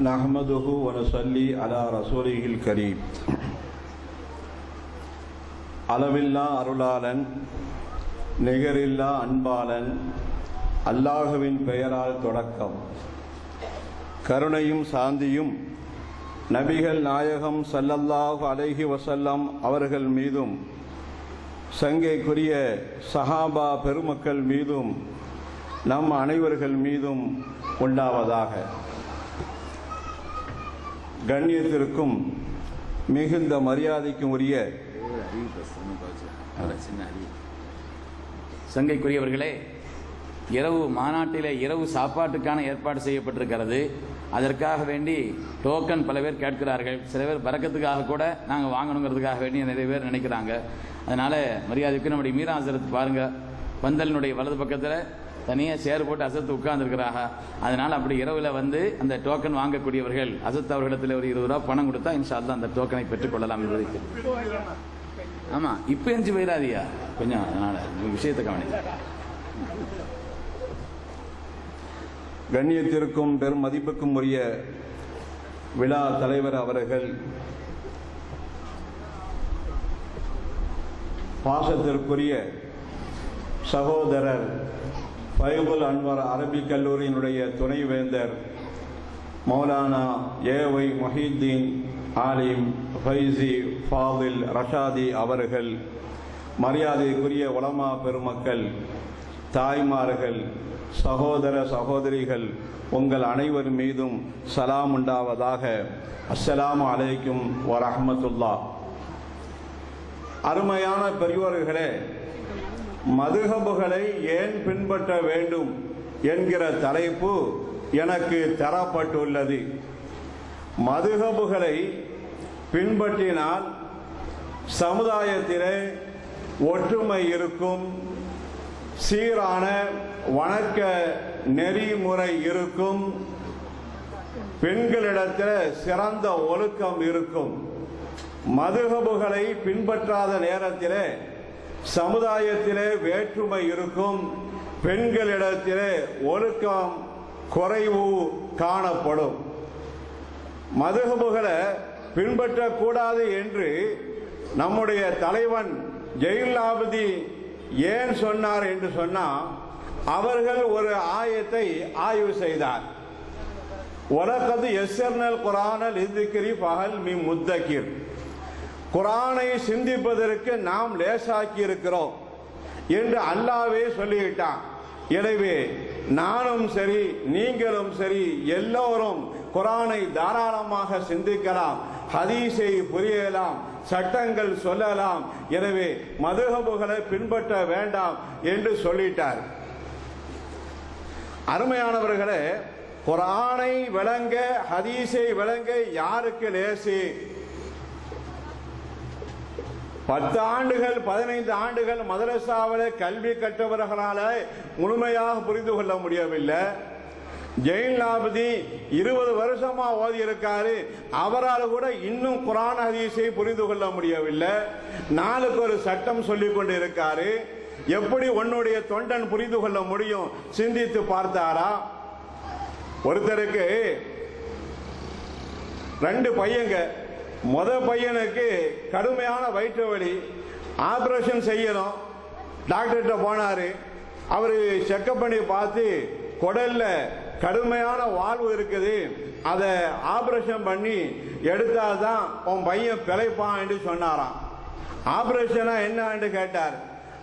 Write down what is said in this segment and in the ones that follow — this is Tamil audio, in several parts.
نحمده ونصلي على رسوله الكريم அளவில்லா அருளாளன் நிகரில்லா அன்பாளன் அல்லாஹுவின் பெயரால் தொடக்கம் கருணையும் சாந்தியும் நபிகள் நாயகம் ஸல்லல்லாஹு அலைஹி வஸல்லம் அவர்கள் மீதும் சங்கைக்குரிய சஹாபா பெருமக்கள் மீதும் நம் அனைவர்கள் மீதும் உண்டாவதாக கண்ணியத்திற்கும் மிகுந்த மரியாதைக்கும் உரிய சங்கைக்குரியவர்களே இரவு மாநாட்டிலே இரவு சாப்பாட்டுக்கான ஏற்பாடு செய்யப்பட்டிருக்கிறது. அதற்காக வேண்டி டோக்கன் பல பேர் கேட்கிறார்கள். சில பேர் பறக்கத்துக்காக கூட நாங்கள் வாங்கணுங்கிறதுக்காக வேண்டி நிறைய பேர் நினைக்கிறாங்க. அதனால மரியாதைக்கு நம்முடைய மீரா பாருங்கள் பாருங்க. பந்தலினுடைய வலது பக்கத்தில் தனியாக சேர் போட்டு அசத்து உட்கார்ந்துருக்கிறாங்க அதனால் அப்படி இரவில் வந்து அந்த டோக்கன் வாங்கக்கூடியவர்கள் அசத் அவர்களிடத்தில் ஒரு இருபது ரூபா பணம் கொடுத்தா இன்ஷா அந்த டோக்கனை பெற்றுக்கொள்ளலாம் என்பதை ஆமா இப்ப எரிஞ்சு போயிடாதியா கொஞ்சம் அதனால விஷயத்தை கவனி கண்ணியத்திற்கும் பெரும் மதிப்புக்கும் உரிய விழா தலைவர் அவர்கள் பாசத்திற்குரிய சகோதரர் ஃபைபுல் அன்வர் அரபிக் கல்லூரியினுடைய துணைவேந்தர் மௌலானா ஏவை மொஹீத்தீன் ஆலிம் ஃபைசி ஃபாதில் ரஷாதி அவர்கள் மரியாதைக்குரிய உலமா பெருமக்கள் தாய்மார்கள் சகோதர சகோதரிகள் உங்கள் அனைவர் மீதும் சலாம் உண்டாவதாக. அஸ்ஸலாம் அலைக்கும் வரஹ்மத்துல்லா. அருமையான பெரியோர்களே மதுகபுகளை ஏன் பின்பற்ற வேண்டும் என்கிற தலைப்பு எனக்கு தரப்பட்டுள்ளது. மதுகபுகளை பின்பற்றினால் சமுதாயத்திலே ஒற்றுமை இருக்கும் சீரான வணக்க நெறிமுறை இருக்கும் பெண்களிடத்தில் சிறந்த ஒழுக்கம் இருக்கும். மதுகபுகளை பின்பற்றாத நேரத்திலே சமுதாயத்திலே வேற்றுமை இருக்கும். பெண்களிடத்திலே ஒழுக்கம் குறைவு காணப்படும். மதுகுபுகளை பின்பற்றக்கூடாது என்று நம்முடைய தலைவன் ஜெயிலாபதி ஏன் சொன்னார் என்று சொன்னால் அவர்கள் ஒரு ஆயத்தை ஆய்வு செய்தார். உலகது எஸ்எர்னல் குரானல் இதுக்கிரி பகல் மி முத்தகிர் குரானை சிந்திப்பதற்கு நாம் லேசாக்கி இருக்கிறோம் என்று அல்லாவே சொல்லிவிட்டான். எனவே நானும் சரி நீங்களும் சரி எல்லோரும் குரானை தாராளமாக சிந்திக்கலாம் ஹதீஸை புரியலாம் சட்டங்கள் சொல்லலாம். எனவே மதுகபுகளை பின்பற்ற வேண்டாம் என்று சொல்லிட்டார். அருமையானவர்களே குரானை விளங்க ஹதீஸை விளங்க யாருக்கு லேசு? பத்து ஆண்டுகள் பதினைந்து ஆண்டுகள் மதரசாவில் கல்வி கற்றவர்களால முழுமையாக புரிந்து கொள்ள முடியவில்லை. ஜெயின்லாபதி இருபது வருஷமா ஓதி இருக்காரு அவரால் கூட இன்னும் குரான் ஹதீஸை புரிந்து கொள்ள முடியவில்லை. நாளுக்கு ஒரு சட்டம் சொல்லிக் கொண்டு இருக்காரு எப்படி உன்னுடைய தொண்டன் புரிந்து கொள்ள முடியும்? சிந்தித்து பார்த்தாரா? ஒருத்தருக்கு ரெண்டு பையங்க. முத பையனுக்கு கடுமையான வயிற்று வலி ஆபரேஷன் செய்யணும். டாக்டர்கிட்ட போனாரு. அவர் செக்கப் பண்ணி பார்த்து குடல்ல கடுமையான வாழ்வு இருக்குது. அதை ஆபரேஷன் பண்ணி எடுத்தாதான் உன் பையன் பிழைப்பான் என்று சொன்னாராம். ஆபரேஷனா என்னன்னு கேட்டார்.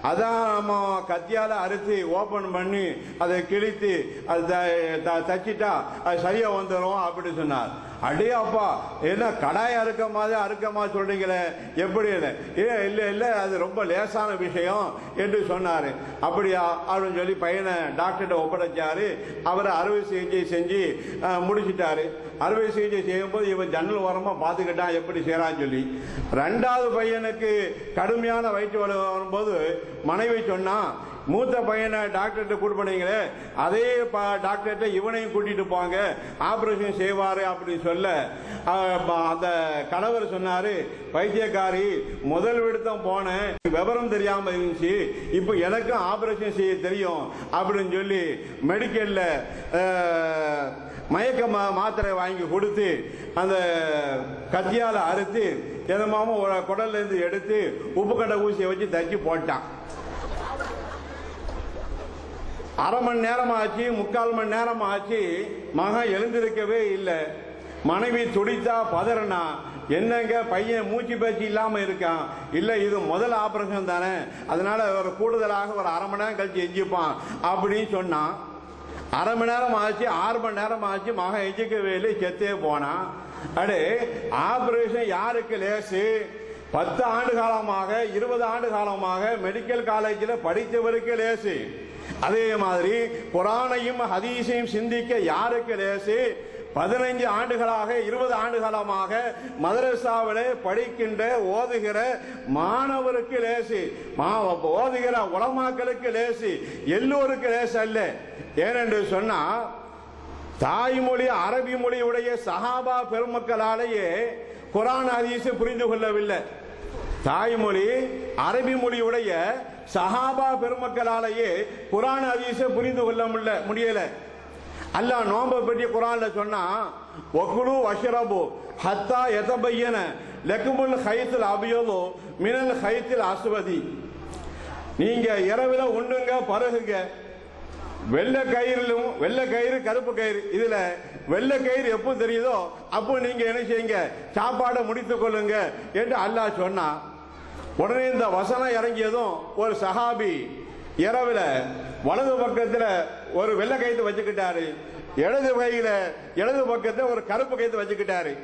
அதான் நம்ம கத்தியால அரிசி ஓபன் பண்ணி அதை கிழித்து அது த- த- தச்சிட்டா அது சரியா வந்துடும் அப்படின்னு சொன்னார். அடே அப்பா என்ன கடாயம் இருக்க மாதிரி அறுக்கமா சொல்றீங்களே? எப்படி இல்லை ஏ இல்லை இல்லை அது ரொம்ப லேசான விஷயம் என்று சொன்னார். அப்படியா? அப்படின்னு சொல்லி பையனை டாக்டர்கிட்ட ஒப்படைச்சாரு. அவரை அறுவை சிகிச்சை செஞ்சு முடிச்சிட்டாரு. அறுவை சிகிச்சை செய்யும்போது இவன் ஜன்னல் ஓரமாக பார்த்துக்கிட்டான் எப்படி செய்கிறான்னு சொல்லி. ரெண்டாவது பையனுக்கு கடுமையான வயிற்று வலு வரும்போது மனைவி சொன்னா மூத்த பையனை டாக்டர்கிட்ட கூட்டு பண்ணீங்களே அதே டாக்டர்கிட்ட இவனையும் கூட்டிட்டு போங்க ஆபரேஷன் செய்வாரு அப்படின்னு சொல்ல அந்த கணவர் சொன்னாரு வைத்தியக்காரி முதல் விடுத்தம் போனேன் விவரம் தெரியாம இருந்துச்சு இப்போ எனக்கும் ஆபரேஷன் செய்ய தெரியும் அப்படின்னு சொல்லி மெடிக்கல்ல மயக்க மாத்திரை வாங்கி கொடுத்து அந்த கத்தியால அறுத்து எதமாம குடல்ல இருந்து எடுத்து உப்புக்கடை ஊசியை வச்சு தச்சு போட்டான். அரை மணி நேரம் ஆச்சு முக்கால் மணி நேரம் ஆச்சு மகன் எழுந்திருக்கவே இல்லை. மனைவி துடித்தா பதறனா என்னங்க பையன் மூச்சு பேச்சு இல்லாம இருக்கான்? இல்ல இது முதல் ஆபரேஷன் தானே அதனால ஒரு கூடுதலாக ஒரு அரை மணி நேரம் கழிச்சு எஞ்சிப்பான் அப்படின்னு சொன்னான். அரை மணி நேரம் ஆச்சு ஆறு மணி நேரம் ஆச்சு மகன் எஜிக்க இல்லை செத்தே போனான் அடே ஆபரேஷன் யாருக்கு லேசு? பத்து ஆண்டு காலமாக இருபது ஆண்டு காலமாக மெடிக்கல் காலேஜில் படித்தவருக்கு லேசு. அதே மாதிரி குரானையும் ஹதீஸையும் சிந்திக்க யாருக்கு லேசு? பதினைஞ்சு ஆண்டுகளாக இருபது ஆண்டு காலமாக படிக்கின்ற ஓதுகிற மாணவருக்கு லேசு. மா- ஓதுகிற உலமாக்களுக்கு லேசு. எல்லோருக்கு லேசு அல்ல. ஏனென்று சொன்னா தாய்மொழி அரபி மொழியுடைய சஹாபா பெருமக்களாலேயே குரான் ஹதீஸை புரிந்து கொள்ளவில்லை. தாய்மொழி அரபி மொழியுடைய சஹாபா பெருமக்களாலேயே குரான் ஹதீஸை புரிந்து கொள்ள முடியல முடியல. அல்லாஹ் நோன்பை பற்றி குரான்ல சொன்னா ஒக்குலு வஷ்ரபு ஹத்தா எதபையன லெக்குமுல் ஹைத்தில் அபியோதோ மினல் ஹைத்தில் அசுவதி நீங்க இரவில் உண்ணுங்க பருகுங்க. வெள்ளை கயிறிலும் வெள்ளை கயிறு கருப்பு கயிறு. இதுல வெள்ளை கயிறு எப்போ தெரியுதோ அப்போ நீங்க என்ன செய்யுங்க சாப்பாடை முடித்துக் கொள்ளுங்க என்று அல்லாஹ் சொன்னா. உடனே இந்த வசனம் இறங்கியதும் ஒரு சஹாபி இரவுல வலது பக்கத்துல ஒரு வெள்ளை கயிறு வச்சுக்கிட்டாரு. இடது கையில இடது பக்கத்துல ஒரு கருப்பு கைத்து வச்சுக்கிட்டாரு.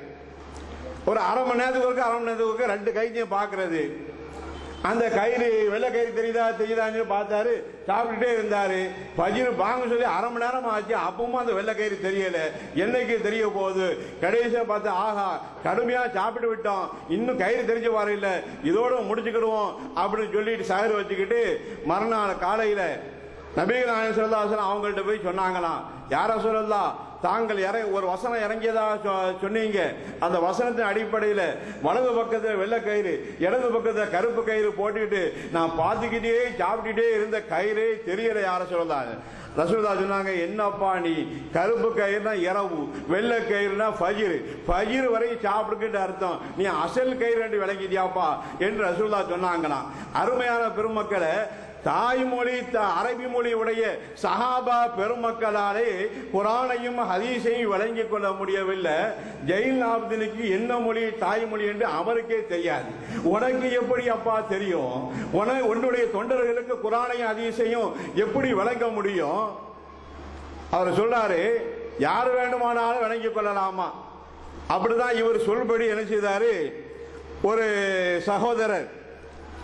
ஒரு அரை மணி நேரத்துக்கு ஒருக்க அரை மணி நேரத்துக்கு ஒருக்க ரெண்டு கைத்தையும் பார்க்கறது அந்த கயிறு வெள்ளை கயிறு தெரியுதா? தெரியுதான்னு பார்த்தாரு. சாப்பிட்டுட்டே இருந்தாரு. பஜினு பாங்க சொல்லி அரை மணி நேரம் ஆச்சு. அப்பவும் அந்த வெள்ளை கயிறு தெரியல. என்னைக்கு தெரிய போகுது? கடைசியா பார்த்து ஆஹா கடுமையா சாப்பிட்டு விட்டோம். இன்னும் கயிறு தெரிஞ்ச வர இல்ல. இதோட முடிச்சுக்கிடுவோம் அப்படின்னு சொல்லிட்டு சகர் வச்சுக்கிட்டு மறுநாள் காலையில நபிகள் நாயகம் சொல்லா அவங்கள்ட்ட போய் சொன்னாங்களாம். யார சொல்லலாம் தாங்கள் இறங்க ஒரு வசனம் இறங்கியதா சொ- சொன்னீங்க. அந்த வசனத்தின் அடிப்படையில் வலது பக்கத்தில் வெள்ளை கயிறு இடது பக்கத்தில் கருப்பு கயிறு போட்டுக்கிட்டு நான் பார்த்துக்கிட்டே சாப்பிட்டுட்டே இருந்த கயிறு தெரியல யாரை சொல்லலாம் ரசூல்தா சொன்னாங்க என்னப்பா நீ? கருப்பு கயிறுனா இரவு வெள்ளை கயிறுனா ஃபஜிர். ஃபஜிர் வரைக்கும் சாப்பிடுக்கிட்டு அர்த்தம். நீ அசல் கயிறு என்று விளங்கிட்டியாப்பா என்று ரசூல்தா சொன்னாங்களாம். அருமையான பெருமக்களை தாய்மொழி த- அரபி மொழி உடைய சஹாபா பெருமக்களாலே குரானையும் ஹதீஸையும் வழங்கிக் கொள்ள முடியவில்லை. ஜெயின் ஆப்தினுக்கு என்ன மொழி தாய்மொழி என்று அவருக்கே தெரியாது. உனக்கு எப்படி அப்பா தெரியும்? உன உன்னுடைய தொண்டர்களுக்கு குரானையும் ஹதீஸையும் எப்படி வழங்க முடியும்? அவர் சொல்றாரு யார் வேண்டுமானாலும் வணங்கிக் கொள்ளலாமா? அப்படிதான் இவர் சொல்படி என்ன செய்தாரு? ஒரு சகோதரர்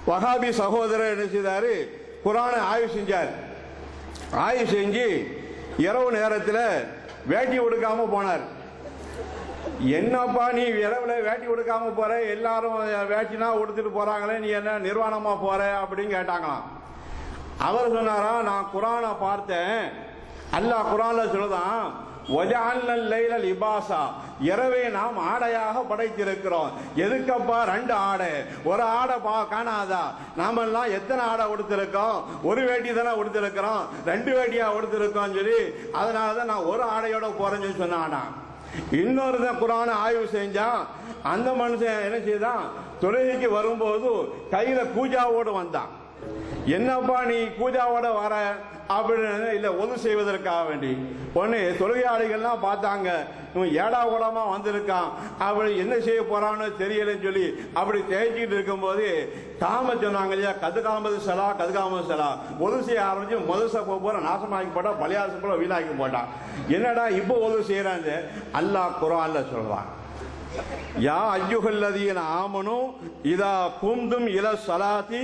வஹாபி சகோதரர் என்ன செய்தாரு? குரானை ஆய்வு செஞ்சார். ஆய்வு செஞ்சு இரவு நேரத்தில் வேட்டி உடுக்காம போனார். என்னப்பா நீ இரவுல வேட்டி உடுக்காம போற? எல்லாரும் வேட்டினா உடுத்துட்டு போறாங்களே நீ என்ன நிர்வாணமா போற? அப்படின்னு கேட்டாங்களாம். அவர் சொன்னாரா நான் குரானை பார்த்தேன். அல்லாஹ் குரான்ல சொல்லுதான் ஒஜான்னல் லைல லிபாசா நாம் ஆடையாக படைத்திருக்கிறோம். எதுக்கப்பா ரெண்டு ஆடை? ஒரு ஆடை பா காணாதா? நாமெல்லாம் எத்தனை ஆடை உடுத்திருக்கோம்? ஒரு வேட்டி தானே உடுத்திருக்கிறோம். ரெண்டு வேட்டியா உடுத்திருக்கோம் சொல்லி அதனால தான் நான் ஒரு ஆடையோட போறேன்னு சொல்லி சொன்னானா. இன்னொருத்தன் குரான ஆய்வு செஞ்சான் அந்த மனுஷன் என்ன செய்தான்? தொழுகைக்கு வரும்போது கையில பூஜாவோடு வந்தான். என்னப்பா நீ பூஜாவோட வர? அப்படின்னு இல்ல ஒது செய்வதற்காக வேண்டி. ஒன்னு தொழுகையாளிகள்லாம் பார்த்தாங்க. இவன் ஏடா கூடமா வந்திருக்கான். அப்படி என்ன செய்ய போறான்னு தெரியலன்னு சொல்லி அப்படி தேய்ச்சிக்கிட்டு இருக்கும்போது காம சொன்னாங்க இல்லையா? கதுகாமது சலா கதுகாமது சலா. ஒது செய்ய ஆரம்பிச்சு முதச போற நாசமாக்கி போட்டா பலியாசம் போல வீணாக்கி போட்டான் என்னடா இப்போ ஒது செய்யறான்னு அல்லாஹ் குரான்ல சொல்றான். யா ஐயுகல்லதீன ஆமனு இதா குந்தும் இல சலாத்தி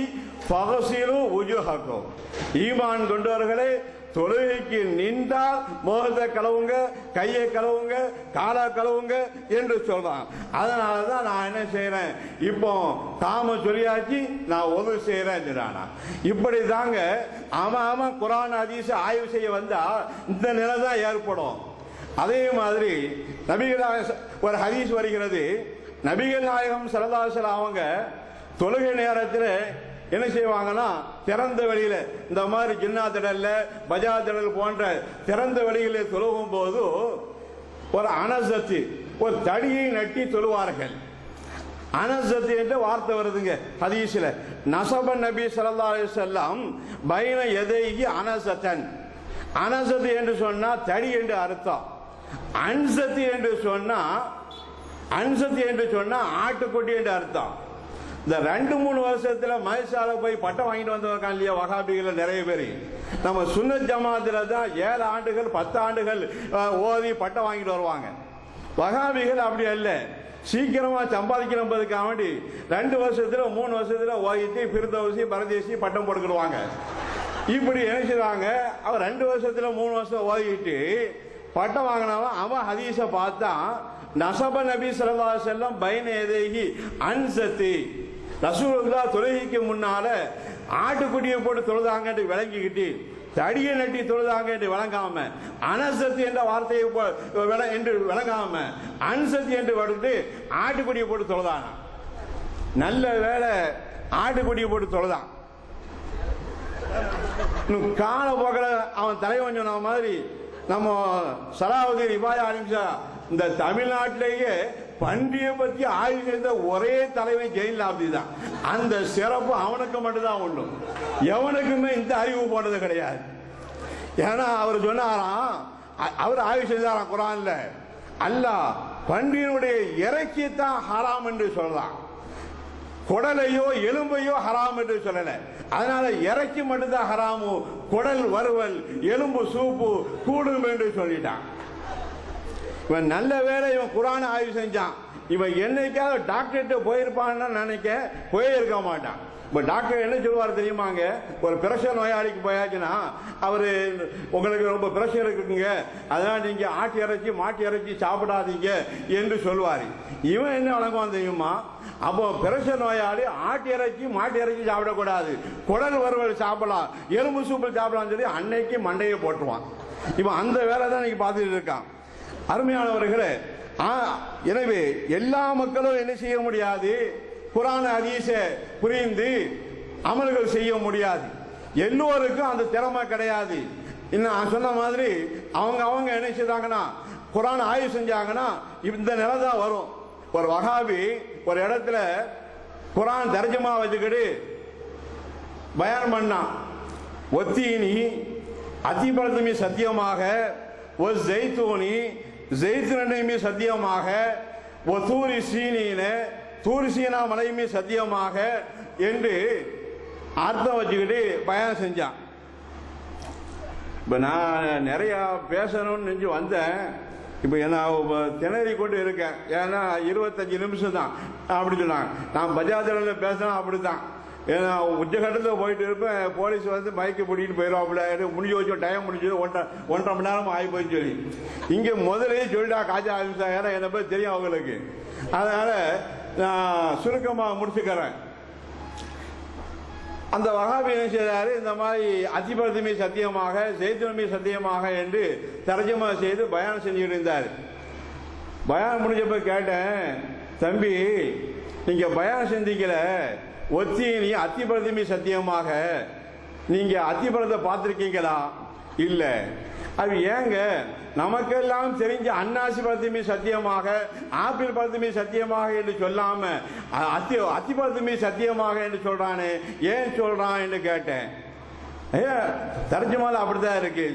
பகசிலு உஜுஹக்கும். ஈமான் கொண்டவர்களே தொழுகைக்கு நின்றால் முகத்தை கழுவுங்க கையை கழுவுங்க காலை கழுவுங்க என்று சொல்றான் அதனால தான் நான் என்ன செய்யறேன் இப்போ தாம சொல்லியாச்சு நான் உதவி செய்யறேன் இப்படி தாங்க அவன் அவன் குரான் அதிச ஆய்வு செய்ய வந்தா இந்த நிலை தான் ஏற்படும். அதே மாதிரி நபிகள் ஒரு ஹதீஸ் வருகிறது. நபிகள் நாயகம் சரதாசல் அவங்க தொழுகை நேரத்தில் என்ன செய்வாங்கன்னா திறந்த வழியில இந்த மாதிரி ஜின்னா திடல்ல பஜா திடல் போன்ற திறந்த வழியில தொழுகும் போது ஒரு அனசத்து ஒரு தடியை நட்டி தொழுவார்கள். அனசத்து என்று வார்த்தை வருதுங்க ஹதீஸ்ல. நசப நபி ஸல்லல்லாஹு செல்லாம் பயண பைன எதைகி அனசத்தன். அனசத்து என்று சொன்னா தடி என்று அர்த்தம். அன்சத்து என்று சொன்னா அன்சத்து என்று சொன்னா ஆட்டுக்குட்டி என்று அர்த்தம். இந்த ரெண்டு மூணு வருஷத்துல மயசால போய் பட்டம் வாங்கிட்டு வந்தவங்க இல்லையா வகாபிகள் நிறைய பேர். நம்ம சுன்ன ஜமாத்துல தான் ஏழு ஆண்டுகள் பத்து ஆண்டுகள் ஓதி பட்டம் வாங்கிட்டு வருவாங்க. வகாபிகள் அப்படி அல்ல. சீக்கிரமா சம்பாதிக்கிறதுக்காக வேண்டி ரெண்டு வருஷத்துல மூணு வருஷத்துல ஓதிட்டு பிரிதவசி பரதேசி பட்டம் போட்டுக்கிடுவாங்க. இப்படி என்ன அவர் ரெண்டு வருஷத்துல மூணு வருஷம் ஓதிட்டு பட்டம் வாங்கினவன் அவன் ஹதீஸை பார்த்தா நசப நபி ஸல்லல்லாஹு செல்லம் வஸல்லம் பைன எதைஹி அன்சத்தி. ரசூலுல்லா தொழுகைக்கு முன்னால ஆட்டுக்குட்டியை போட்டு தொழுதாங்கன்ட்டு விளங்கிக்கிட்டு தடியை நட்டி தொழுதாங்க என்று வழங்காம அனசத்து என்ற வார்த்தையை விள- என்று வழங்காம அன்சத்து என்று வருது ஆட்டுக்குடியை போட்டு தொழுதானா? நல்ல வேலை ஆட்டுக்குடியை போட்டு தொழுதான். இன்னும் கால போக்கில் அவன் தலைவன் சொன்ன மாதிரி நம்ம சலாவுதீன் இபாயா அலிம்சா இந்த தமிழ்நாட்டிலேயே பன்றியை பத்தி ஆய்வு செய்த ஒரே தலைவன் ஜெயிலாப்தி தான். அந்த சிறப்பு அவனுக்கு மட்டும்தான் உண்டு. எவனுக்குமே இந்த அறிவு போனது கிடையாது. ஏன்னா அவர் சொன்னாராம் அவர் ஆய்வு செய்தாராம் குரான்ல அல்லாஹ் பன்றியினுடைய இறைச்சியை தான் ஹராம் என்று சொல்லலாம். குடலையோ எலும்பையோ ஹராம் என்று சொல்லலை. அதனால இறைச்சி மட்டும்தான் ஹராமு. குடல் வறுவல் எலும்பு சூப்பு கூடும் என்று சொல்லிட்டான். இவன் நல்ல வேலை இவன் குரானை ஆய்வு செஞ்சான். இவன் என்னைக்காவது டாக்டர்கிட்ட போயிருப்பான்னு நினைக்க போயிருக்க மாட்டான். இப்போ டாக்டர் என்ன சொல்லுவார் தெரியுமாங்க ஒரு பிரஷர் நோயாளிக்கு போயாச்சுன்னா அவர் உங்களுக்கு ரொம்ப பிரஷர் இருக்குங்க. அதனால நீங்க ஆட்டு இறைச்சி மாட்டு இறைச்சி சாப்பிடாதீங்க என்று சொல்லுவார். இவன் என்ன வழங்குவான் தெரியுமா? அப்போ பிரஷர் நோயாளி ஆட்டு இறைச்சி மாட்டு இறைச்சி சாப்பிடக்கூடாது. குடல் வறுவல் சாப்பிடலாம். எலும்பு சூப்பு சாப்பிடலாம்னு சொல்லி அன்னைக்கு மண்டையை போட்டுருவான் இவன் அந்த வேலை தான் இன்னைக்கு பார்த்துட்டு இருக்கான். அருமையானவர்களே ஆ, எனவே எல்லா மக்களும் என்ன செய்ய முடியாது? குரான ஹதீஸ புரிந்து அமல்கள் செய்ய முடியாது. எல்லோருக்கும் அந்த திறமை கிடையாது. இன்னும் நான் சொன்ன மாதிரி அவங்க அவங்க என்ன செய்தாங்கன்னா குரான் ஆய்வு செஞ்சாங்கன்னா இந்த நிலை தான் வரும். ஒரு வகாபி ஒரு இடத்துல குரான் தர்ஜமா வச்சுக்கிட்டு பயான் பண்ணான். ஒத்தீனி அதிபரதமி சத்தியமாக ஒரு ஜெய்தூனி ஜெய்துனமே சத்தியமாக ஒரு தூரி சீனின்னு தூரிசீனா மலையுமே சத்தியமாக என்று அர்த்தம் வச்சுக்கிட்டு பயணம் செஞ்சான். இப்போ நான் நிறையா பேசணும்னு நினச்சி வந்தேன். இப்போ நான் திணறி கொண்டு இருக்கேன். ஏன்னா இருபத்தஞ்சு நிமிஷம் தான் அப்படி சொன்னாங்க. நான் பஜாஜில் பேசினா அப்படி தான் ஏன்னா உச்சகட்டத்தில் போயிட்டு இருப்பேன். போலீஸ் வந்து பைக்கை பிடிக்கிட்டு போயிடுவாப்புல எனக்கு முடிஞ்சு வச்சோம் டைம் முடிஞ்சது. ஒன்றரை ஒன்றரை மணி நேரம் ஆகி போயின்னு சொல்லி. இங்கே முதலே சொல்லிட்டா காஜா ஆரம்பிச்சா ஏன்னா என்னை பற்றி தெரியும் அவங்களுக்கு. அதனால் நான் சுருக்கமாக முடிச்சுக்கிறேன். அந்த வகாபி என்ன செய்தாரு இந்த மாதிரி அதிபரதமே சத்தியமாக ஜெய்துனமே சத்தியமாக என்று தர்ஜமா செய்து பயானம் செஞ்சுக்கிட்டு இருந்தார். பயானம் முடிஞ்சப்ப கேட்டேன் தம்பி நீங்க பயானம் செஞ்சீங்கள ஒத்தினி அத்திபரதமே சத்தியமாக நீங்க அத்திபரத்தை பார்த்துருக்கீங்களா? இல்லை. அது ஏங்க? நமக்கெல்லாம் தெரிஞ்ச அன்னாசி பழத்துமே சத்தியமாக ஆப்பிள் பழத்துமே சத்தியமாக என்று சொல்லாம அத்தி அத்தி பழத்துமே சத்தியமாக என்று சொல்றானே ஏன் சொல்றான் என்று கேட்டேன். ஏ தர்ஜமால அப்படிதான் இருக்கு.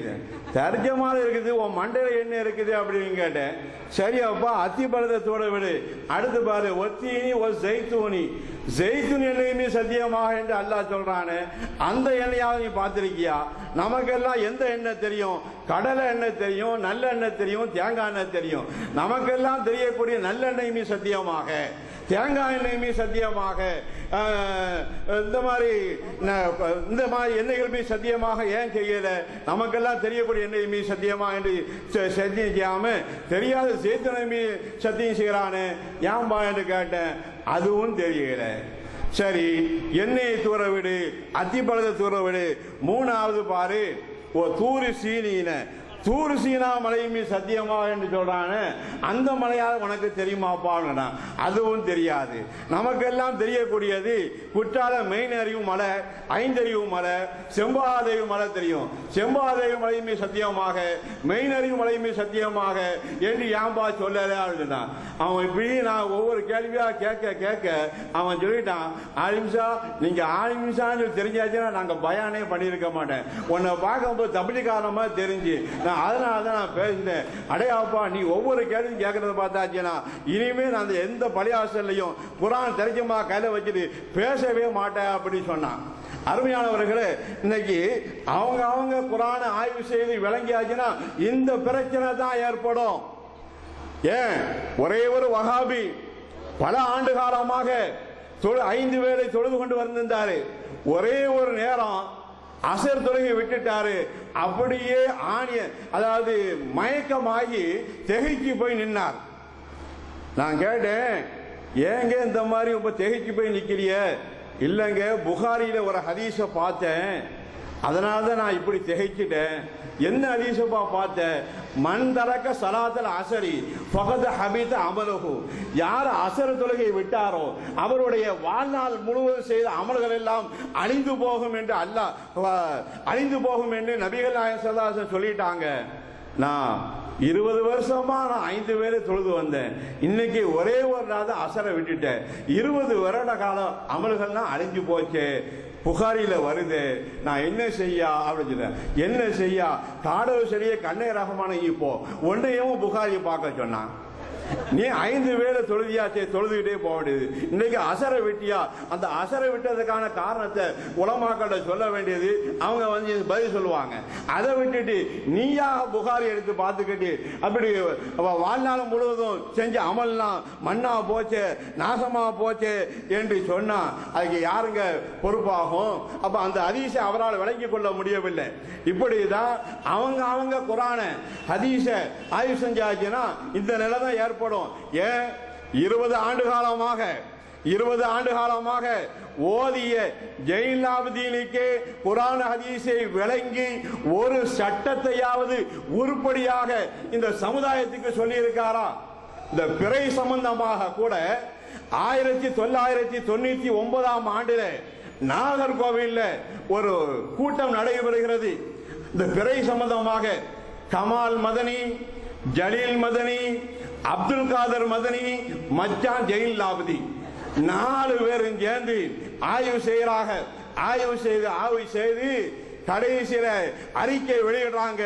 தர்ஜமால இருக்குது உன் மண்டையில என்ன இருக்குது அப்படின்னு கேட்டேன். சரி அப்பா அத்தி பழத்தோட விடு. அடுத்து பாரு ஒத்தீனி ஒரு ஜெய்தூனி ஜெய்தூன் எண்ணெயுமே சத்தியமாக என்று அல்லாஹ் சொல்றானு. அந்த எண்ணெயாவது நீ பார்த்துருக்கியா? நமக்கெல்லாம் எந்த எண்ணெய் தெரியும்? கடலை எண்ணெய் தெரியும் நல்லெண்ணெய் தெரியும் தேங்காய் எண்ணெய் தெரியும். நமக்கெல்லாம் தெரியக்கூடிய நல்லெண்ணெயுமே சத்தியமாக. தேங்காய் எண்ணெயுமே சத்தியமாக இந்த மாதிரி இந்த மாதிரி எண்ணெய்களுமே சத்தியமாக ஏன் செய்யல? நமக்கெல்லாம் தெரியக்கூடிய எண்ணெயுமே சத்தியமா என்று சத்தியம் செய்யாம தெரியாத சேத்தனையுமே சத்தியம் செய்கிறானே. ஏன்பா என்று கேட்டேன். அதுவும் தெரியல. சரி எண்ணெயை தூர விடு அத்திப்பழத்தை தூர விடு மூணாவது பாரு ஓ தூரி சீனின தூர் சீனா மலையுமே சத்தியமா என்று சொல்றானே அந்த மலையால் உனக்கு தெரியுமாப்பான்னா அதுவும் தெரியாது. நமக்கெல்லாம் தெரியக்கூடியது குற்றால மெயின் அறிவு மலை ஐந்தறிவு மலை செம்பாதேவி மலை தெரியும். செம்பாதேவி மலையுமே சத்தியமாக மெயின் அறிவு மலையுமே சத்தியமாக என்று ஏன்பா சொல்லல அப்படின்னா அவன் இப்படி நான் ஒவ்வொரு கேள்வியா கேட்க கேட்க அவன் சொல்லிட்டான் ஆலிம்சா நீங்க ஆலிம்சான்னு தெரிஞ்சாச்சுன்னா நாங்க பயானே பண்ணியிருக்க மாட்டேன். உன்னை பார்க்கும்போது தபிலிக்காரமா தெரிஞ்சு அதனால தான் நான் பேசினேன். அடையாப்பா நீ ஒவ்வொரு கேள்வியும் கேட்கறத பார்த்தாச்சுன்னா இனிமே நான் அந்த எந்த பழியாசல்லையும் குரான் தெரிஞ்சுமா கையில் வச்சுட்டு பேசவே மாட்டேன் அப்படின்னு சொன்னான். அருமையானவர்களே இன்னைக்கு அவங்க அவங்க குரானை ஆய்வு செய்து விளங்கியாச்சுன்னா இந்த பிரச்சனை தான் ஏற்படும். ஏன்? ஒரே ஒரு வகாபி பல ஆண்டு காலமாக தொழு- ஐந்து வேளை தொழுது கொண்டு வந்திருந்தாரு. ஒரே ஒரு நேரம் அசர் தொழுகை விட்டுட்டாரு. அப்படியே ஆணிய அதாவது மயக்கமாகி திகைச்சு போய் நின்னார். நான் கேட்டேன் ஏங்க இந்த மாதிரி இப்ப திகைச்சு போய் நிக்கிறிய இல்லைங்க புகாரியில ஒரு ஹதீஸ பார்த்தேன். அதனால தான் நான் இப்படி திகைச்சிட்டேன். என்ன அதிசப்பா பார்த்தேன்? மண் தரக்க சலாத்தல் அசரி பகத ஹபீத அமலகு யார் அசர தொழுகை விட்டாரோ அவருடைய வாழ்நாள் முழுவதும் செய்த அமல்கள் எல்லாம் அழிந்து போகும் என்று அல்லாஹ் அழிந்து போகும் என்று நபிகள் நாயன் சதாசன் சொல்லிட்டாங்க. நான் இருபது வருஷமா நான் ஐந்து பேரை தொழுது வந்தேன். இன்னைக்கு ஒரே ஒரு நாள் அசரை விட்டுட்டேன். இருபது வருட காலம் அமல்கள்லாம் அழிஞ்சு போச்சு. புகாரியில் வருது. நான் என்ன செய்யா? அப்படின்னு சொன்னேன் என்ன செய்யா? காடவு சரியே கண்ணை ரகமான இப்போ ஒன்றையும் புகாரியை பார்க்க சொன்னான். நீ ஐந்து வேலை தொழுதியாச்சே தொழுதுகிட்டே போக வேண்டியது. இன்னைக்கு அசர விட்டியா? அந்த அசர விட்டதுக்கான காரணத்தை உலமாக்கள்ட சொல்ல வேண்டியது. அவங்க வந்து பதில் சொல்லுவாங்க. அதை விட்டுட்டு நீயா புகாரி எடுத்து பார்த்துக்கிட்டு அப்படி வாழ்நாள் முழுவதும் செஞ்ச அமல்லாம் மண்ணா போச்சே நாசமா போச்சே என்று சொன்னா அதுக்கு யாருங்க பொறுப்பாகும்? அப்ப அந்த அதிசை அவரால் விளங்கி கொள்ள முடியவில்லை. இப்படிதான் அவங்க அவங்க குரான ஹதீச ஆய்வு செஞ்சாச்சுன்னா இந்த நிலை தான் ஏற்படும். ஏன்? இருபது ஆண்டு காலமாக இருபது ஆண்டு காலமாக ஓதிய ஜெயிலாபதீனுக்கு குரான் ஹதீஸை விளங்கி ஒரு சட்டத்தையாவது உருப்படியாக இந்த சமுதாயத்துக்கு சொல்லியிருக்காரா? இந்த பிறை சம்பந்தமாக கூட ஆயிரத்தி தொள்ளாயிரத்தி தொண்ணூத்தி ஒன்பதாம் ஆண்டுல நாகர்கோவில்ல ஒரு கூட்டம் நடைபெறுகிறது. இந்த பிறை சம்பந்தமாக கமால் மதனி ஜலீல் மதனி அப்துல் காதர் மதனி மச்சான் ஜெயில் லாபதி. நாலு பேரும் சேர்ந்து ஆய்வு செய்யறாங்க ஆய்வு செய்து ஆய்வு செய்து கடைசியில அறிக்கை வெளியிடுறாங்க.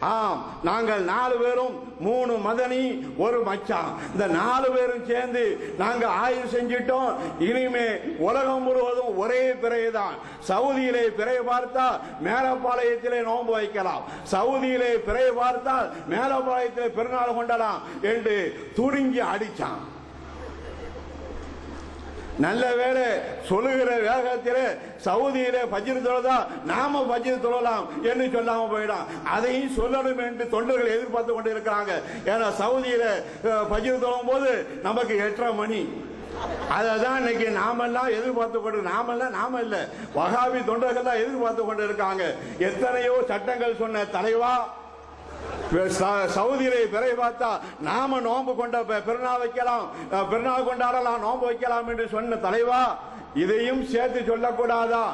ஆம் நாங்கள் நாலு பேரும் மூணு மதனி ஒரு மச்சான் இந்த நாலு பேரும் சேர்ந்து நாங்க ஆய்வு செஞ்சிட்டோம். இனிமே உலகம் முழுவதும் ஒரே பிறைதான். சவுதியிலே பிறை பார்த்தால் மேலப்பாளையத்திலே நோன்பு வைக்கலாம். சவுதியிலே பிறைய பார்த்தால் மேலப்பாளையத்திலே பெருநாள் கொண்டலாம் என்று துடுங்கி அடிச்சான். நல்ல வேளை சொல்லுகிற வேகத்தில் சவுதியிலே பஜ்ர் தொழுதா நாம பஜ்ர் தொழலாம் என்று சொல்லாம போயிடும் அதையும் சொல்லணும் என்று தொண்டர்கள் எதிர்பார்த்து கொண்டு இருக்கிறாங்க ஏன்னா சவுதியில அஹ், தொழும் போது நமக்கு எட்டரை மணி. அதை தான் இன்னைக்கு நாமெல்லாம் எதிர்பார்த்து கொண்டு நாமெல்லாம் நாம இல்லை. வகாபி தொண்டர்கள் தான் எதிர்பார்த்து கொண்டு இருக்காங்க எத்தனையோ சட்டங்கள் சொன்ன தலைவா சவுதியிலே பிறை பார்த்தா நாம நோன்பு கொண்ட பெருநாள் வைக்கலாம் பெருநாள் கொண்டாடலாம் நோன்பு வைக்கலாம் என்று சொன்ன தலைவா இதையும் சேர்த்து சொல்லக்கூடாதா?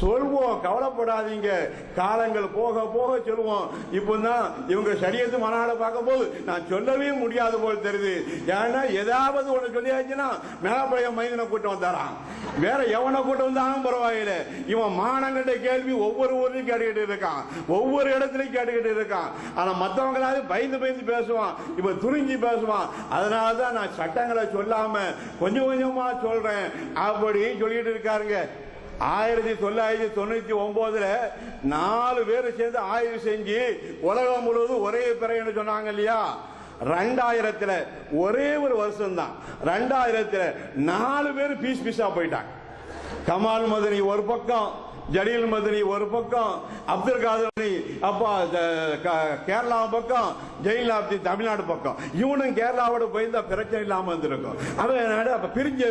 சொல்வோம் கவலைப்படாதீங்க. காலங்கள் போக போக சொல்லுவோம் இப்போதான் இவங்க சரியத்து மனால பார்க்கும்போது நான் சொல்லவே முடியாது போல் தெரியுது. ஏன்னா ஏதாவது ஒன்று சொல்லியாச்சுன்னா மேலப்பழைய மைதனை கூட்டம் வந்தாராம் வேற எவனை கூட்டம் வந்தாலும் பரவாயில்லை. இவன் மானங்கிட்ட கேள்வி ஒவ்வொரு ஊர்லயும் கேட்டுக்கிட்டு இருக்கான். ஒவ்வொரு இடத்துலயும் கேட்டுக்கிட்டு இருக்கான். ஆனா மத்தவங்களாவது பயந்து பயந்து பேசுவான். இவன் துணிஞ்சு பேசுவான். அதனால தான் நான் சட்டங்களை சொல்லாம கொஞ்சம் கொஞ்சமா சொல்றேன். அப்படின்னு சொல்லிட்டு இருக்காருங்க. ஆயிரத்தி தொள்ளாயிரத்தி தொண்ணூத்தி ஒன்பதுல நாலு பேர் சேர்ந்து ஆய்வு செஞ்சு உலகம் முழுவதும் ஒரே பிறைன்னு சொன்னாங்க இல்லையா? ரெண்டாயிரத்துல ஒரே ஒரு வருஷம் தான் ரெண்டாயிரத்துல நாலு பேர் பீஸ் பீஸா போயிட்டாங்க. கமால் மதனி ஒரு பக்கம் ஜலீல் மதனி ஒரு பக்கம் அப்துல் காதரி அப்பா க- கேரளா பக்கம் ஜெயிலாப்தி தமிழ்நாடு பக்கம். இவனும் கேரளாவோட போயிருந்தா பிரச்சனை இல்லாம இருந்திருக்கும். அவன் அப்ப பிரிஞ்ச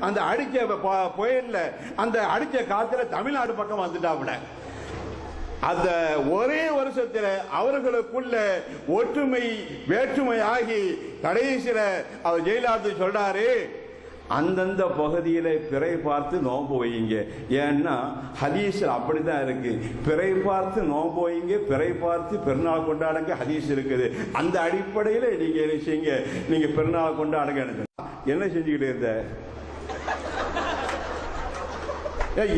அந்த அடிச்ச ப- புயல்ல அந்த அடிச்ச காத்துல தமிழ்நாடு பக்கம் வந்துட்டாப்புல. அந்த ஒரே வருஷத்துல அவர்களுக்குள்ள ஒற்றுமை வேற்றுமை ஆகி கடைசியில அவர் ஜெயலலிதா சொல்றாரு அந்தந்த பகுதியில பிறை பார்த்து நோன்பு வையுங்க. ஏன்னா ஹதீஸில் அப்படிதான் இருக்கு. பிறை பார்த்து நோன்பு வைங்க பிறை பார்த்து பெருநாள் கொண்டாடுங்க ஹதீஸ் இருக்குது. அந்த அடிப்படையில் நீங்க என்ன செய்யுங்க? நீங்க பெருநாள் கொண்டாடுங்க எனக்கு. என்ன செஞ்சுக்கிட்டு இருந்த?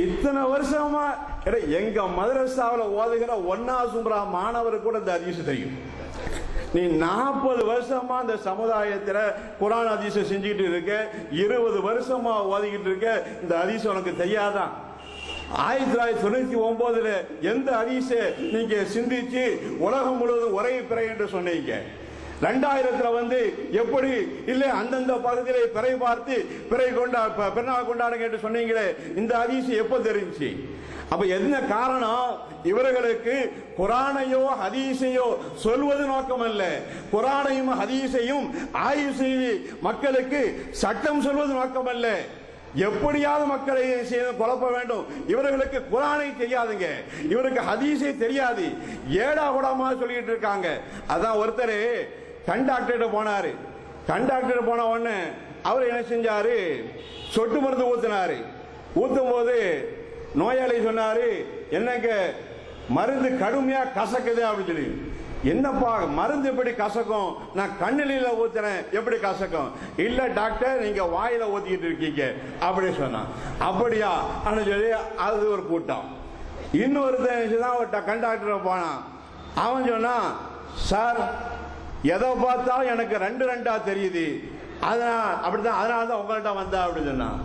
இத்தனை வருஷமா ஏடா, எங்க மதரசாவில் ஓதுகிற ஒன்னா சும்ரா மாணவருக்கு கூட இந்த அதிசயம் தெரியும். நீ நாற்பது வருஷமா இந்த சமுதாயத்தில் குரான் அதிசயம் செஞ்சுக்கிட்டு இருக்க இருபது வருஷமா ஓதிக்கிட்டு இருக்க இந்த அதிசயம் உனக்கு தெரியாதான் ஆயிரத்தி தொள்ளாயிரத்தி தொண்ணூத்தி ஒன்பதுல எந்த அதிச நீங்க சிந்திச்சு உலகம் முழுவதும் ஒரே பிறை என்று சொன்னீங்க? ரெண்டாயிரத்துல வந்து எப்படி இல்ல அந்தந்த பகுதியிலே பிறை பார்த்து பிறை கொண்டா ப- கொண்டாடுங்க என்று சொன்னீங்களே இந்த அதிசயம் எப்போ தெரிஞ்சு அப்ப என்ன காரணம்? இவர்களுக்கு குரானையோ ஹதீசையோ சொல்வது நோக்கம் அல்ல. குரானையும் ஹதீசையும் ஆய்வு செய்து மக்களுக்கு சட்டம் சொல்வது நோக்கம் அல்ல. எப்படியாவது மக்களை செய்து குழப்ப வேண்டும். இவர்களுக்கு குரானை தெரியாதுங்க. இவருக்கு ஹதீஸே தெரியாது. ஏடா கூடமா சொல்லிட்டு இருக்காங்க. அதான் ஒருத்தர் கண்டாக்டர்கிட்ட போனாரு. கண்டாக்டர் போன உடனே அவர் என்ன செஞ்சாரு? சொட்டு மருந்து ஊற்றினார் ஊற்றும் போது நோயாளி சொன்னார் என்னங்க மருந்து கடுமையாக கசக்குது அப்படின்னு சொல்லி. என்னப்பா மருந்து எப்படி கசக்கும்? நான் கண்ணில ஊத்துறேன். எப்படி கசக்கும்? இல்ல டாக்டர் நீங்க வாயில ஊத்திக்கிட்டு இருக்கீங்க. அப்படி சொன்னான். அப்படியா? அப்படின்னு சொல்லி அது ஒரு கூட்டம். இன்னொருத்தன் தான் ஒரு கண்டாக்டர் போனான். அவன் சொன்னான் சார் எதை பார்த்தாலும் எனக்கு ரெண்டு ரெண்டா தெரியுது. அதான் அப்படிதான் அதனால தான் உங்கள்கிட்ட வந்தா அப்படின்னு சொன்னான்.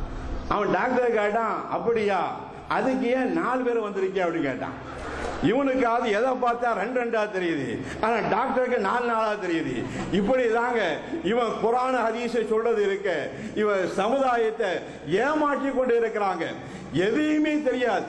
அவன் டாக்டர் கேட்டான் அப்படியா? அதுக்கு ஏன் நாலு பேர் வந்திருக்கே அப்படின்னு கேட்டான். இவனுக்காவது எதை பார்த்தா ரெண்டு ரெண்டா தெரியுது. ஆனா டாக்டருக்கு நாலு நாளா தெரியுது. இப்படி தாங்க இவன் குரான ஹதீஸை சொல்றது இருக்க இவன் சமுதாயத்தை ஏமாற்றி கொண்டு இருக்கிறாங்க. எதையுமே தெரியாது.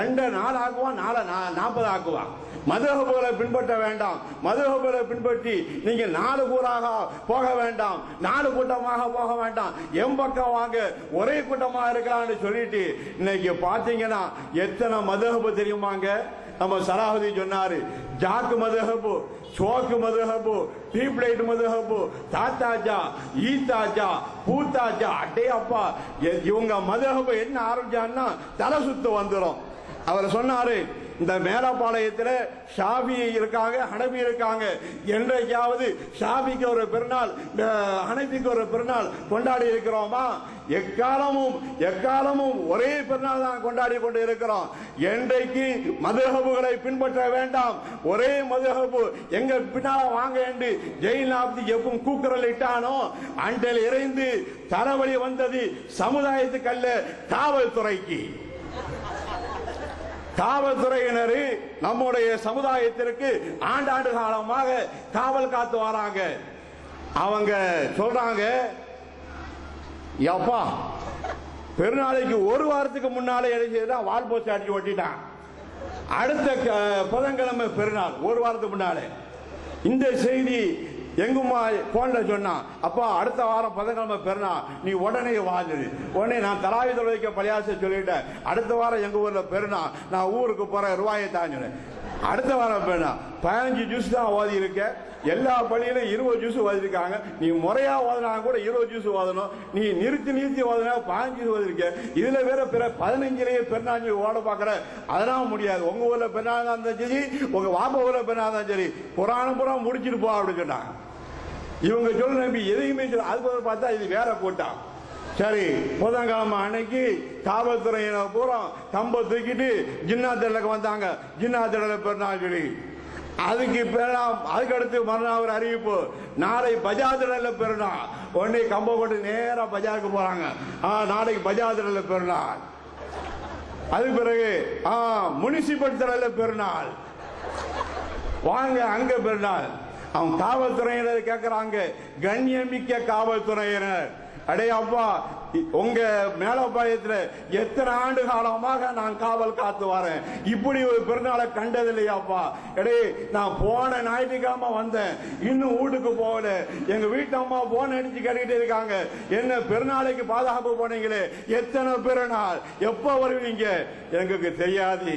ரெண்டு நாள் ஆக்குவான் நாளை நாற்பது ஆக்குவான் மதுகபுகளை பின்பற்ற வேண்டாம். மதுகபுகளை பின்பற்றி நீங்கள் நாலு கூறாக போக வேண்டாம். நாலு கூட்டமாக போக வேண்டாம். எம் பக்கம் வாங்க ஒரே கூட்டமாக இருக்கலாம்னு சொல்லிட்டு இன்னைக்கு பார்த்தீங்கன்னா எத்தனை மதுகபு தெரியுமாங்க? நம்ம சராவதி சொன்னாரு ஜாக்கு மதுஹபு சோக்கு மதுஹபு டியூப்லைட் மதுஹபு தாத்தாஜா ஈத்தாஜா பூத்தாஜா அட்டே அப்பா இவங்க மதுஹபு என்ன ஆரம்பிச்சான்னா தலை சுத்து வந்துடும் அவர் சொன்னாரு இந்த மேலப்பாளையத்தில் ஷாபி இருக்காங்க ஹனபி இருக்காங்க. என்றைக்காவது ஷாபிக்கு ஒரு பெருநாள் ஹனபிக்கு ஒரு பெருநாள் கொண்டாடி இருக்கிறோமா? எக்காலமும் எக்காலமும் ஒரே பெருநாள் தான் கொண்டாடி கொண்டு இருக்கிறோம். என்றைக்கு மதுஹபுகளை பின்பற்ற வேண்டாம். ஒரே மதுஹபு எங்க பின்னால வாங்க என்று ஜெயிலாப்தி எப்பவும் கூக்குரல் இட்டானோ அண்டில் இறைந்து தலைவலி வந்தது சமுதாயத்துக்கு அல்ல காவல்துறைக்கு. காவல்துறையினர் நம்முடைய சமுதாயத்திற்கு ஆண்டாண்டு காலமாக காவல் காத்து வராங்க. அவங்க சொல்றாங்க எப்பா பெருநாளைக்கு ஒரு வாரத்துக்கு முன்னாலே என்ன செய்தான் வால் போச்சு அடிச்சு ஒட்டிட்டான். அடுத்த க- புதன்கிழமை பெருநாள் ஒரு வாரத்துக்கு முன்னாலே. இந்த செய்தி எங்குமா போன்ல சொன்னா அப்பா அடுத்த வாரம் புதன்கிழமை பெருனா நீ உடனே வாங்குது உடனே நான் தலாவி தொலைக்க பழியாச சொல்லிட்டேன். அடுத்த வாரம் எங்க ஊர்ல பெருனா நான் ஊருக்கு போறேன் ரூபாயை தாங்கினேன் அடுத்த வாரம் பெருனா பதினஞ்சு ஜூஸ் தான் ஓதி இருக்க எல்லா பள்ளியிலும் இருபது ஜூஸ் ஓதிருக்காங்க நீ முறையா ஓதினா கூட இருபது ஜூஸ் ஓதணும். நீ நிறுத்தி நிறுத்தி ஓதினா பதினஞ்சு ஜூஸ் ஓதிருக்க. இதுல வேற பிற பதினஞ்சுலயே பெருநாஞ்சு ஓட பாக்குற அதெல்லாம் முடியாது. உங்க ஊர்ல பெருநாள் இருந்தாலும் சரி உங்க வாப்ப ஊர்ல பெருநாள் இருந்தாலும் சரி. புராணம் புறம் முடிச்சிட்டு போ அப்படின்னு சொன்னாங்க. இவங்க சொல்ல நம்பி எதையுமே சொல்ல அது பார்த்தா இது வேற கூட்டம் சரி புதன்கிழமை அன்னைக்கு காவல்துறையினர் பூரா கம்ப தூக்கிட்டு ஜின்னா திடலுக்கு வந்தாங்க. ஜின்னா திடல பெருநாள் சொல்லி. அதுக்கு பேரா- அதுக்கடுத்து மறுநாள் ஒரு அறிவிப்பு. நாளை பஜாஜ் பெருநாள். உடனே கம்ப போட்டு நேராக பஜாருக்கு போறாங்க. ஆ நாளைக்கு பஜாஜ் பெருநாள். அது பிறகு ஆ முனிசிபல் திடல பெருநாள். வாங்க அங்க பெருநாள். அவன் காவல்துறையினர் கேட்கிறாங்க கண்ணியமிக்க காவல்துறையினர். அடே அப்பா உங்க மேலப்பாளையத்துல எத்தனை ஆண்டு காலமாக நான் காவல் காத்து வரேன். இப்படி ஒரு பெருநாளை கண்டதில்லையாப்பா எடே நான் போன ஞாயிற்றுக்கிழமை வந்தேன். இன்னும் வீட்டுக்கு போகல. எங்க வீட்டு அம்மா போன் அடிச்சு கேட்டுக்கிட்டு இருக்காங்க. என்ன பெருநாளைக்கு பாதுகாப்பு போனீங்களே? எத்தனை பெருநாள் எப்ப வருவீங்க? எங்களுக்கு தெரியாது.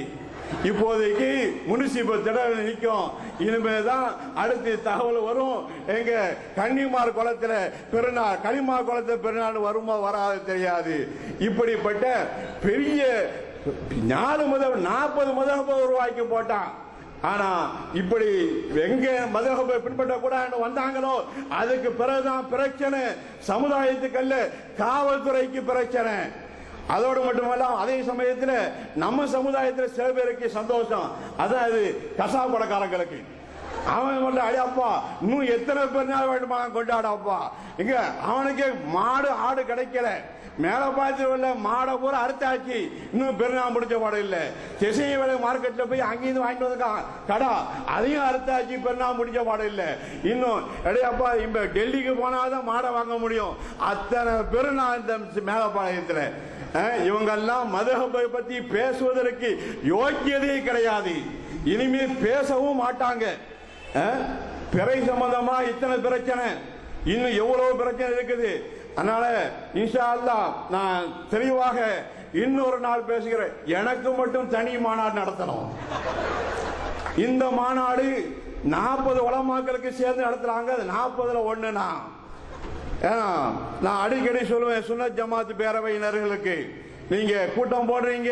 இப்போதைக்கு முனிசிபல் திடல் நிற்கும். இனிமேதான் அடுத்து தகவல் வரும். எங்க கன்னிமார் குளத்துல பெருநாள் கனிமார் குளத்துல பெருநாள் வருமா வராது தெரியாது. இப்படிப்பட்ட பெரிய நாலு முதல் நாற்பது முதல் உருவாக்கி போட்டான். ஆனா இப்படி எங்க மதகபை பின்பற்றக்கூடாது வந்தாங்களோ அதுக்கு பிறகுதான் பிரச்சனை. சமுதாயத்துக்கு அல்ல காவல்துறைக்கு பிரச்சனை. அதோடு மட்டுமல்ல அதே சமயத்தில் நம்ம சமுதாயத்தில் சில பேருக்கு சந்தோஷம். அதான் அது கசா படக்காரங்களுக்கு அவன் மட்டும் அடியாப்பா. இன்னும் எத்தனை பெருநாள் நாள் வேண்டுமா கொண்டாடாப்பா? இங்க அவனுக்கு மாடு ஆடு கிடைக்கல. மேல உள்ள மாடை பூரா அறுத்தாச்சு. இன்னும் பெருநாள் முடிச்ச பாடம் இல்லை. திசை வேலை மார்க்கெட்ல போய் அங்கேயிருந்து வாங்கிட்டு வந்திருக்கான். கடா அதையும் அறுத்தாச்சு பெருநாள் முடிச்ச பாடம் இல்லை. இன்னும் எடையாப்பா இப்ப டெல்லிக்கு போனாதான் மாடை வாங்க முடியும். அத்தனை பெருநாள் இந்த மேலப்பாளையத்துல இவங்கெல்லாம் மதுஹபை பத்தி பேசுவதற்கு யோக்கியதே கிடையாது. இனிமேல் பேசவும் மாட்டாங்க. பிறை சம்பந்தமா இத்தனை பிரச்சனை. இன்னும் எவ்வளவு பிரச்சனை இருக்குது? அதனால இன்ஷா அல்லாஹ் நான் தெளிவாக இன்னொரு நாள் பேசுகிறேன். எனக்கு மட்டும் தனி மாநாடு நடத்தணும். இந்த மாநாடு நாற்பது உலமாக்களுக்கு சேர்ந்து நடத்துறாங்க. அது நாற்பதுல ஒண்ணுனா. ஏன்னா நான் அடிக்கடி சொல்லுவேன் சுன்னத் ஜமாத் பேரவையினர்களுக்கு. நீங்க கூட்டம் போடுறீங்க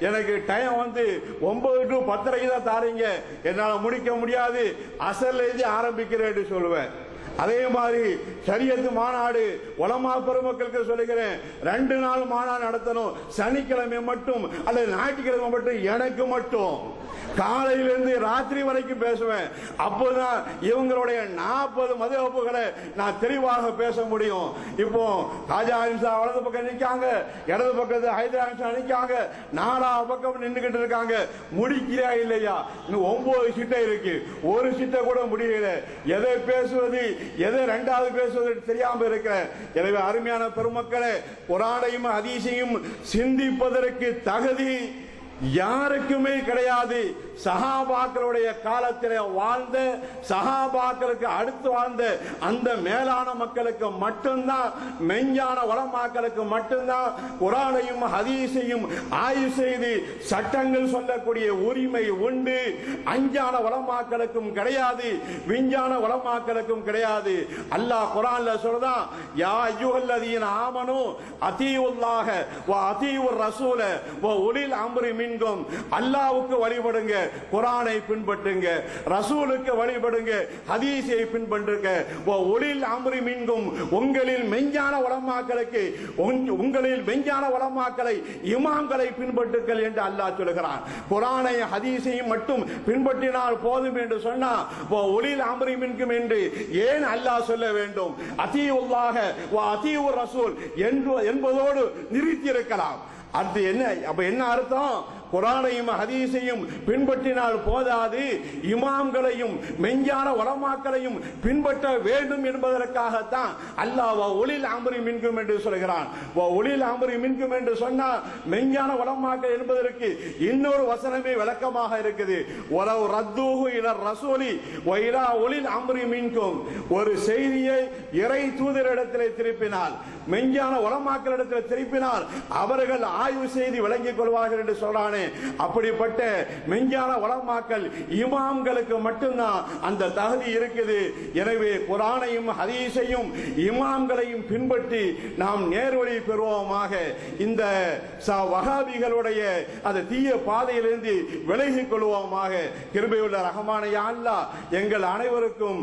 எனக்கு டைம் வந்து ஒன்பது டு பத்தரைக்கு தான் தாரீங்க. என்னால முடிக்க முடியாது. அசல் எழுதி ஆரம்பிக்கிறேன்னு சொல்லுவேன். அதே மாதிரி சரியத்து மாநாடு உலமா பெருமக்களுக்கு சொல்லுகிறேன். ரெண்டு நாள் மாநாடு நடத்தணும். சனிக்கிழமை மட்டும் அல்லது ஞாயிற்றுக்கிழமை மட்டும் எனக்கு மட்டும். காலையிலிருந்து ராத்திரி வரைக்கும் பேசுவேன். அப்போதான் இவங்களுடைய நாற்பது மதுவப்புகளை நான் தெளிவாக பேச முடியும். இப்போ ராஜா அஹிம்சா வலது பக்கம் நிற்காங்க. இடது பக்கத்து ஹைதரா அஹிம்சா நிற்காங்க. நாலா பக்கம் நின்றுகிட்டு இருக்காங்க. முடிக்கிறா இல்லையா? இன்னும் ஒன்பது சிட்டை இருக்கு. ஒரு சிட்டை கூட முடியல. எதை பேசுவது? எதை ரெண்டாவது பேசுவது தெரியாம இருக்கிறேன். எனவே அருமையான பெருமக்களே புராணையும் அதிசையும் சிந்திப்பதற்கு தகுதி யாருக்குமே கிடையாது. சகாபாக்களுடைய காலத்தில் வாழ்ந்த சகாபாக்களுக்கு அடுத்து வாழ்ந்த அந்த மேலான மக்களுக்கு மட்டும்தான் மெஞ்ஞான வளமாக்களுக்கு மட்டும்தான் குரானையும் ஹதீஸையும் ஆய்வு செய்து சட்டங்கள் சொல்லக்கூடிய உரிமை உண்டு. அஞ்ஞான வளமாக்களுக்கும் கிடையாது விஞ்ஞான வளமாக்களுக்கும் கிடையாது. அல்லாஹ் குரான்ல சொல்றான் யா ஐயுஹல்லதீன ஆமனும் அதீவுல்லாக வ அதீவுர் ரசூல வ ஒளில் அம்ரி மின்கும் அல்லாவுக்கு வழிபடுங்க குரானை பின்பற்றுங்க ரசூலுக்கு வழிபடுங்க ஹதீஸை பின்பற்றுங்க. வ உலில் மின்கும் உங்களில் மெஞ்ஞான உளமாக்களுக்கு உங்களில் மெஞ்ஞான உளமாக்களை இமாம்களை பின்பற்றுங்கள் என்று அல்லாஹ் சொல்கிறான். குரானை ஹதீஸையும் மட்டும் பின்பற்றினால் போதும் என்று சொன்னா வ உலில் மின்கும் என்று ஏன் அல்லாஹ் சொல்ல வேண்டும்? அத்தீவுல்லாக வ ரசூல் என்று என்பதோடு நிறுத்தி இருக்கலாம் அது என்ன அப்ப என்ன அர்த்தம்? குரானையும் ஹதீஸையும் பின்பற்றினால் போதாது. இமாம்களையும் மெஞ்ஞான வளமாக்களையும் பின்பற்ற வேண்டும் என்பதற்காகத்தான் அல்லாஹ் வ ஒளில் அமரி மின்கும் என்று சொல்கிறான். வ ஒளில் அமரி மின்கும் என்று சொன்னால் மெஞ்ஞான வளமாக்கல் என்பதற்கு இன்னொரு வசனமே விளக்கமாக இருக்குது. உறவு ரத்தூஹு இலர் ரசூலி ஒயிலா ஒளில் அமரி மின்கும். ஒரு செய்தியை இறை தூதரிடத்தில் திருப்பினால் மெஞ்ஞான வளமாக்களிடத்தில் திருப்பினால் அவர்கள் ஆய்வு செய்து விளங்கிக் கொள்வார்கள் என்று சொல்றானே அப்படிப்பட்ட மெஞ்ஞான வளமாக்கல் இமாம்களுக்கு மட்டும்தான் அந்த தகுதி இருக்குது. எனவே குரானையும் ஹதீஸையும் இமாம்களையும் பின்பற்றி நாம் நேர்வழி பெறுவோமாக. இந்த வகாபிகளுடைய அந்த தீய பாதையிலிருந்து விலகிக் கொள்வோமாக. கிருபையுள்ள ரஹமான அல்லா எங்கள் அனைவருக்கும்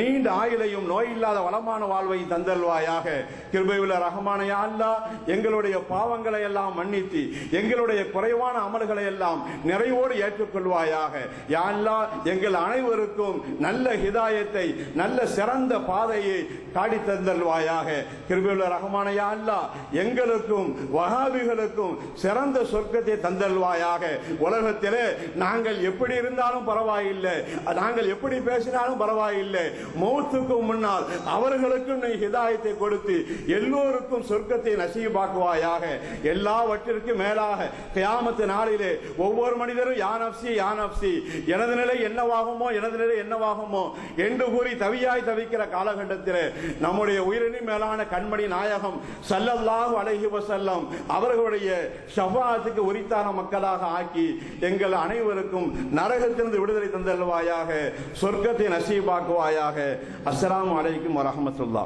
நீண்ட ஆயுளையும் நோய் இல்லாத வளமான வாழ்வை தந்தல்வாயாக கிருபையுள்ள ரஹமான அல்லா எங்களுடைய பாவங்களை எல்லாம் மன்னித்து எங்களுடைய குறைவான அமல்களை எல்லாம் நிறைவோடு ஏற்றுக்கொள்வாயாக. யாழ்லா எங்கள் அனைவருக்கும் நல்ல ஹிதாயத்தை நல்ல சிறந்த பாதையை காடி தந்தல்வாயாக கிருபையுள்ள ரஹமான யா எங்களுக்கும் வகாபிகளுக்கும் சிறந்த சொர்க்கத்தை தந்தல்வாயாக உலகத்திலே நாங்கள் எப்படி இருந்தாலும் பரவாயில்லை. நாங்கள் எப்படி பேசினாலும் பரவாயில்லை. மௌத்துக்கு முன்னால் அவர்களுக்கும் நீ ஹிதாயத்தை கொடுத்து எல்லோருக்கும் சொர்க்கத்தை நசீபாக்குவாயாக. எல்லாவற்றிற்கும் மேலாக கியாமத்து நாளிலே ஒவ்வொரு மனிதரும் யான் அப்சி யான் அப்சி எனது நிலை என்னவாகுமோ எனது நிலை என்னவாகுமோ? என்று கூறி தவியாய் தவிக்கிற காலகட்டத்தில் நம்முடைய உயிரினி மேலான கண்மணி நாயகம் சல்லல்லாஹு அலைஹி வசல்லம் அவர்களுடைய ஷபாத்துக்கு உரித்தான மக்களாக ஆக்கி எங்கள் அனைவருக்கும் நரகத்திலிருந்து விடுதலை தந்தல்வாயாக சொர்க்கத்தை நசீபாக்குவாயாக. அஸ்லாம் அலைக்கும் வரமத்துல்லா